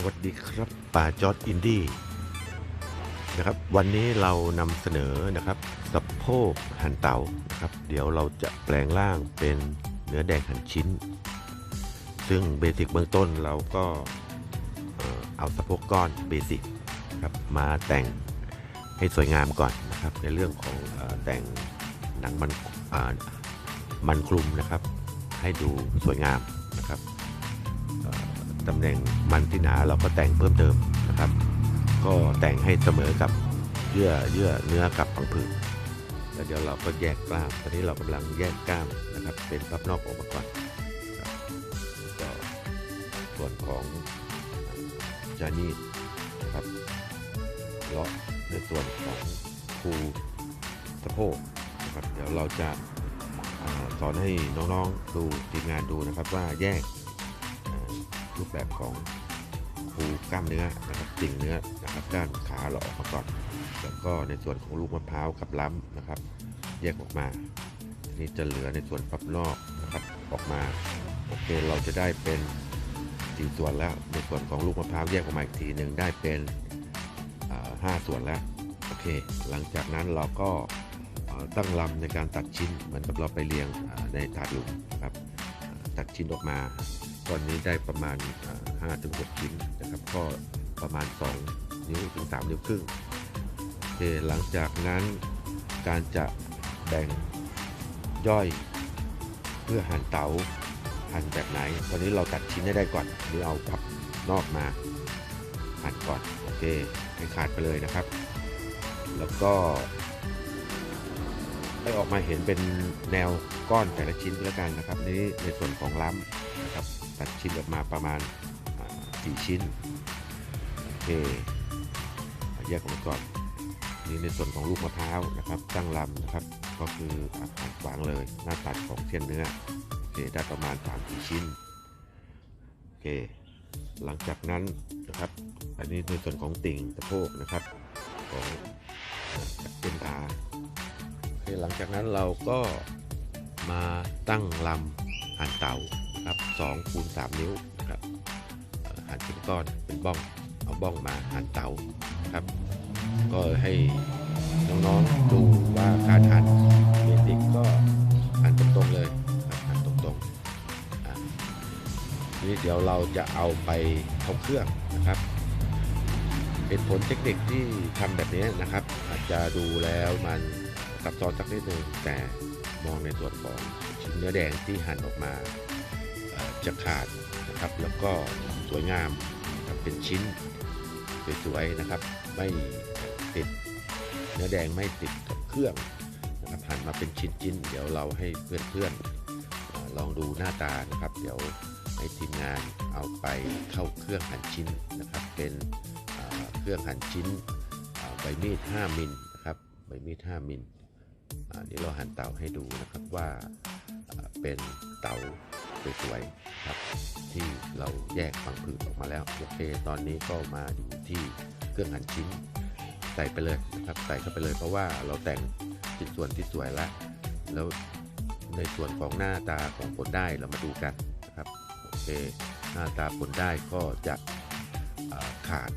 สวัสดีครับป่าจอร์ดอินดี้นะครับ วันนี้เรานำเสนอนะครับสะโพกหั่นเตานะครับ เดี๋ยวเราจะแปลงร่างเป็นเนื้อแดงหั่นชิ้น ซึ่งเบสิกเบื้องต้นเราก็เอาสะโพกก้อนเบสิกครับมาแต่งให้สวยงามก่อนนะครับ ในเรื่องของอแต่งหนังมันมันคลุมนะครับ ให้ดูสวยงามนะครับ ตำแหน่งมันที่หนาเราก็แต่งเพิ่มเติมนะครับ ก็แต่งให้เสมอกับเยื่อเยื่อเนื้อกับผังผืดแล้วเดี๋ยวเราก็แยกกล้ามตอนนี้เรากำลังแยกกล้ามนะครับ เป็นพับนอกออกมาก่อนก็ส่วนของจานีนะครับเลาะในส่วนของคูสะโพกนะครับเดี๋ยวเราจะสอนให้น้องๆดูทีมงานดูนะครับว่าแยก รูปแบบของภูกล้ามเนื้อนะครับสิ่งเนื้อนะครับด้านขาเราออกมาก่อนแล้วก็ในส่วนของลูกมะพร้าวกับล้ำนะครับ แยกออกมาทีนี้จะเหลือในส่วนปับนอกนะครับออกมาโอเคเราจะได้เป็นสี่ส่วนแล้วในส่วนของลูกมะพร้าวแยกออกมาอีกทีหนึ่งได้เป็นห้าส่วนแล้วโอเค หลังจากนั้นเราก็ตั้งลำในการตัดชิ้นเหมือนกับเราไปเรียงในถาดหลุมนะครับตัดชิ้นออกมา อนนี้ได้ประมาณ 5-6 ชิ้นนะครับ ก็ประมาณ 2 นิ้วถึง 3 นิ้วครึ่งโอเคหลังจากนั้นการจะแบ่งย่อยเพื่อหั่นเตาหั่นแบบไหน ตอนนี้เราตัดชิ้นให้ได้ก่อนหรือเอาพับนอกมาหั่นก่อนโอเคให้ขาดไปเลยนะครับ แล้วก็ให้ออกมาเห็นเป็นแนวก้อนแต่ละชิ้นแล้วกันนะครับนี่ในส่วนของล้ำนะครับ ตัดชิ้นออกมาประมาณอ่าสี่ชิ้นโอเคแยกออกมาก่อนนี่ในส่วนของลูกมะพร้าวนะครับตั้งลำนะครับ ก็คืออาหารขวางเลย หน้าตัดของเส้นเนื้อโอเคได้ประมาณ3ามชิ้นโอเค หลังจากนั้นนะครับ อันนี้ในส่วนของติ่งสะโพกนะครับของเส้นขาโอเคหลังจากนั้นเราก็มาตั้งลำหั่นเต่า ครับ2คูณ3นิ้วนะครับหั่นเป็นก้อนเป็นบ้องเอาบ้องมาหั่นเตาครับ ก็ให้น้องๆดูว่าการหั่นเบสิกก็หั่นตรงๆเลยครับหั่นตรงๆนี่เดี๋ยวเราจะเอาไปเข้าเครื่องนะครับเป็นผลเทคนิคที่ทำแบบนี้นะครับ อาจจะดูแล้วมันซับซ้อนสักนิดหนึ่งแต่มองในส่วนของชิ้นเนื้อแดงที่หั่นออกมา จะขาดนะครับ แล้วก็สวยงามนะครับเป็นชิ้นสวยๆนะครับ ไม่ติดเนื้อแดงไม่ติดกับเครื่องนะครับหั่นมาเป็นชิ้นๆเดี๋ยวเราให้เพื่อนๆลองดูหน้าตานะครับ เดี๋ยวให้ทีมงานเอาไปเข้าเครื่องหั่นชิ้นนะครับ เป็นเครื่องหั่นชิ้นใบมีด 5 มิลนะครับใบมีด 5 มิลอ่านี่เราหั่นเตาให้ดูนะครับว่าอ่าเป็นเตา สวยๆครับ ที่เราแยกฝังผืดออกมาแล้วโอเค ตอนนี้ก็มาอยู่ที่เครื่องหั่นชิ้น ใส่ไปเลยนะครับใส่เข้าไปเลยเพราะว่าเราแต่งชิ้นส่วนที่สวยแล้วแล้วในส่วนของหน้าตาของผลได้เรามาดูกันนะครับโอเคหน้าตาผลได้ก็จะขาด